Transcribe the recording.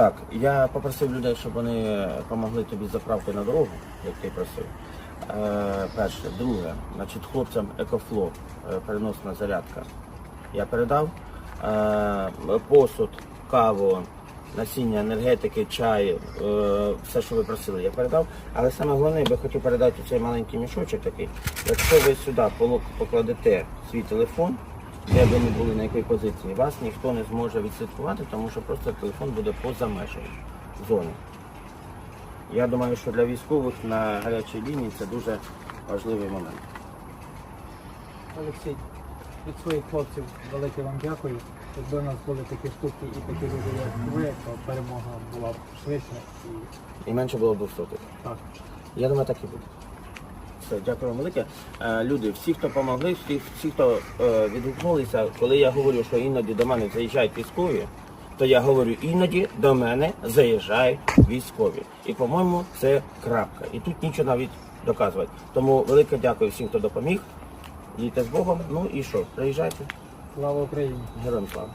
Так, я попросив людей, щоб вони допомогли тобі з заправкою на дорогу, як ти просив. Е, перше, друге, значить, хлопцям Екофло, е, переносна зарядка. Я передав. Е, посуд, каву, насіння енергетики, чай, все, що ви просили, я передав. Але саме головне, я хотів передати цей маленький мішочок такий. Якщо ви сюди покладете свій телефон, де ви не були на якій позиції, вас ніхто не зможе відслідкувати, тому що просто телефон буде поза межами зони. Я думаю, що для військових на гарячій лінії це дуже важливий момент. Олексій, від своїх хлопців велике вам дякую. Якби у нас були такі штуки і такі люди, як ви, то перемога була б швидше і І менше було 200. так. Я думаю, так і буде. Все, дякую вам велике. Е, люди, всі, хто допомогли, всі, всі, хто е, відгукнулися, коли я говорю, що іноді до мене заїжджають військові, то я говорю, іноді до мене заїжджають військові. І, по-моєму, це крапка. І тут нічого навіть доказувати. Тому велике дякую всім, хто допоміг. Їдьте з Богом. Ну і що, приїжджайте. Слава Україні! Героям слава.